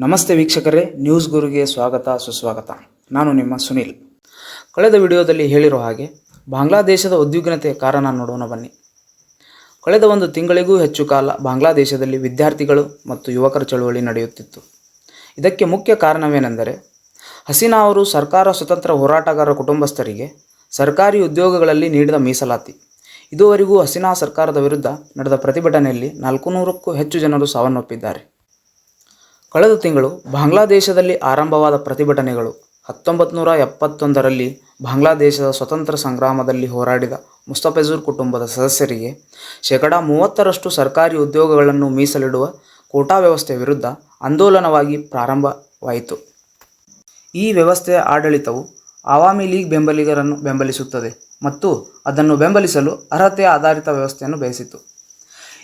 ನಮಸ್ತೆ ವೀಕ್ಷಕರೇ, ನ್ಯೂಸ್ ಗುರುಗೆ ಸ್ವಾಗತ, ಸುಸ್ವಾಗತ. ನಾನು ನಿಮ್ಮ ಸುನಿಲ್. ಕಳೆದ ವಿಡಿಯೋದಲ್ಲಿ ಹೇಳಿರೋ ಹಾಗೆ, ಬಾಂಗ್ಲಾದೇಶದ ಉದ್ವಿಗ್ನತೆಯ ಕಾರಣ ನೋಡೋಣ ಬನ್ನಿ. ಕಳೆದ ಒಂದು ತಿಂಗಳಿಗೂ ಹೆಚ್ಚು ಕಾಲ ಬಾಂಗ್ಲಾದೇಶದಲ್ಲಿ ವಿದ್ಯಾರ್ಥಿಗಳು ಮತ್ತು ಯುವಕರ ಚಳುವಳಿ ನಡೆಯುತ್ತಿತ್ತು. ಇದಕ್ಕೆ ಮುಖ್ಯ ಕಾರಣವೇನೆಂದರೆ, ಹಸೀನಾ ಅವರು ಸರ್ಕಾರ ಸ್ವತಂತ್ರ ಹೋರಾಟಗಾರ ಕುಟುಂಬಸ್ಥರಿಗೆ ಸರ್ಕಾರಿ ಉದ್ಯೋಗಗಳಲ್ಲಿ ನೀಡಿದ ಮೀಸಲಾತಿ. ಇದುವರೆಗೂ ಹಸೀನಾ ಸರ್ಕಾರದ ವಿರುದ್ಧ ನಡೆದ ಪ್ರತಿಭಟನೆಯಲ್ಲಿ ನಾಲ್ಕು ನೂರಕ್ಕೂ ಹೆಚ್ಚು ಜನರು ಸಾವನ್ನಪ್ಪಿದ್ದಾರೆ. ಕಳೆದ ತಿಂಗಳು ಬಾಂಗ್ಲಾದೇಶದಲ್ಲಿ ಆರಂಭವಾದ ಪ್ರತಿಭಟನೆಗಳು ಹತ್ತೊಂಬತ್ತು ನೂರ ಎಪ್ಪತ್ತೊಂದರಲ್ಲಿ ಬಾಂಗ್ಲಾದೇಶದ ಸ್ವತಂತ್ರ ಸಂಗ್ರಾಮದಲ್ಲಿ ಹೋರಾಡಿದ ಮುಸ್ತಫೆಜೂರ್ ಕುಟುಂಬದ ಸದಸ್ಯರಿಗೆ ಶೇಕಡ ಮೂವತ್ತರಷ್ಟು ಸರ್ಕಾರಿ ಉದ್ಯೋಗಗಳನ್ನು ಮೀಸಲಿಡುವ ಕೋಟಾ ವ್ಯವಸ್ಥೆ ವಿರುದ್ಧ ಆಂದೋಲನವಾಗಿ ಪ್ರಾರಂಭವಾಯಿತು. ಈ ವ್ಯವಸ್ಥೆಯ ಆಡಳಿತವು ಆವಾಮಿ ಲೀಗ್ ಬೆಂಬಲಿಗರನ್ನು ಬೆಂಬಲಿಸುತ್ತದೆ ಮತ್ತು ಅದನ್ನು ಬೆಂಬಲಿಸಲು ಅರ್ಹತೆ ಆಧಾರಿತ ವ್ಯವಸ್ಥೆಯನ್ನು ಬಯಸಿತು.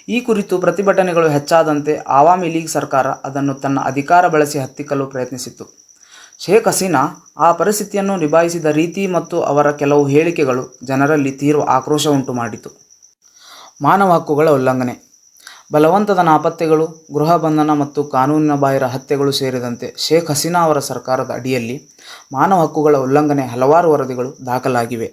ಈ ಕುರಿತು ಪ್ರತಿಭಟನೆಗಳು ಹೆಚ್ಚಾದಂತೆ ಆವಾಮಿ ಲೀಗ್ ಸರ್ಕಾರ ಅದನ್ನು ತನ್ನ ಅಧಿಕಾರ ಬಳಸಿ ಹತ್ತಿಕ್ಕಲು ಪ್ರಯತ್ನಿಸಿತು ಶೇಖ್ ಹಸೀನಾ ಆ ಪರಿಸ್ಥಿತಿಯನ್ನು ನಿಭಾಯಿಸಿದ ರೀತಿ ಮತ್ತು ಅವರ ಕೆಲವು ಹೇಳಿಕೆಗಳು ಜನರಲ್ಲಿ ತೀವ್ರ ಆಕ್ರೋಶ ಉಂಟು ಮಾಡಿತು. ಮಾನವ ಹಕ್ಕುಗಳ ಉಲ್ಲಂಘನೆ. ಬಲವಂತದ ನಾಪತ್ತೆಗಳು, ಗೃಹ ಬಂಧನ ಮತ್ತು ಕಾನೂನಿನ ಬಾಹಿರ ಹತ್ಯೆಗಳು ಸೇರಿದಂತೆ ಶೇಖ್ ಹಸೀನಾ ಅವರ ಸರ್ಕಾರದ ಅಡಿಯಲ್ಲಿ ಮಾನವ ಹಕ್ಕುಗಳ ಉಲ್ಲಂಘನೆ ಹಲವಾರು ವರದಿಗಳು ದಾಖಲಾಗಿವೆ.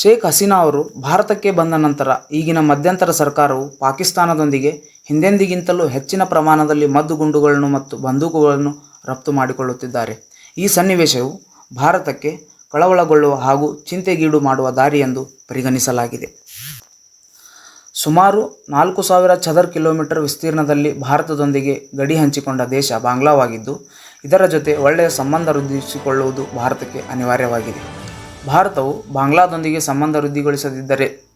ಶೇಖ್ ಹಸೀನಾ ಅವರು ಭಾರತಕ್ಕೆ ಬಂದ ನಂತರ ಈಗಿನ ಮಧ್ಯಂತರ ಸರ್ಕಾರವು ಪಾಕಿಸ್ತಾನದೊಂದಿಗೆ ಹಿಂದೆಂದಿಗಿಂತಲೂ ಹೆಚ್ಚಿನ ಪ್ರಮಾಣದಲ್ಲಿ ಮದ್ದುಗುಂಡುಗಳನ್ನು ಮತ್ತು ಬಂದೂಕುಗಳನ್ನು ರಫ್ತು ಮಾಡಿಕೊಳ್ಳುತ್ತಿದ್ದಾರೆ. ಈ ಸನ್ನಿವೇಶವು ಭಾರತಕ್ಕೆ ಕಳವಳಗೊಳ್ಳುವ ಹಾಗೂ ಚಿಂತೆಗೀಡು ಮಾಡುವ ದಾರಿ ಎಂದು ಪರಿಗಣಿಸಲಾಗಿದೆ. ಸುಮಾರು ನಾಲ್ಕು ಸಾವಿರ ಚದರ್ ಕಿಲೋಮೀಟರ್ ವಿಸ್ತೀರ್ಣದಲ್ಲಿ ಭಾರತದೊಂದಿಗೆ ಗಡಿ ಹಂಚಿಕೊಂಡ ದೇಶ ಬಾಂಗ್ಲಾವಾಗಿದ್ದು, ಇದರ ಜೊತೆ ಒಳ್ಳೆಯ ಸಂಬಂಧ ವೃದ್ಧಿಸಿಕೊಳ್ಳುವುದು ಭಾರತಕ್ಕೆ ಅನಿವಾರ್ಯವಾಗಿದೆ. ಭಾರತವು ಬಾಂಗ್ಲಾದೊಂದಿಗೆ ಸಂಬಂಧ ವೃದ್ಧಿಗೊಳಿಸದಿದ್ದರೆ,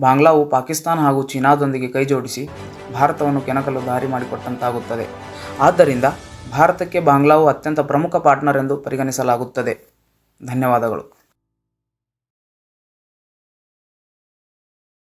ಬಾಂಗ್ಲಾವು ಪಾಕಿಸ್ತಾನ ಹಾಗೂ ಚೀನಾದೊಂದಿಗೆ ಕೈಜೋಡಿಸಿ ಭಾರತವನ್ನು ಕೆಣಕಲು ದಾರಿ ಮಾಡಿಕೊಟ್ಟಂತಾಗುತ್ತದೆ. ಆದ್ದರಿಂದ ಭಾರತಕ್ಕೆ ಬಾಂಗ್ಲಾವು ಅತ್ಯಂತ ಪ್ರಮುಖ ಪಾರ್ಟ್ನರ್ ಎಂದು ಪರಿಗಣಿಸಲಾಗುತ್ತದೆ. ಧನ್ಯವಾದಗಳು.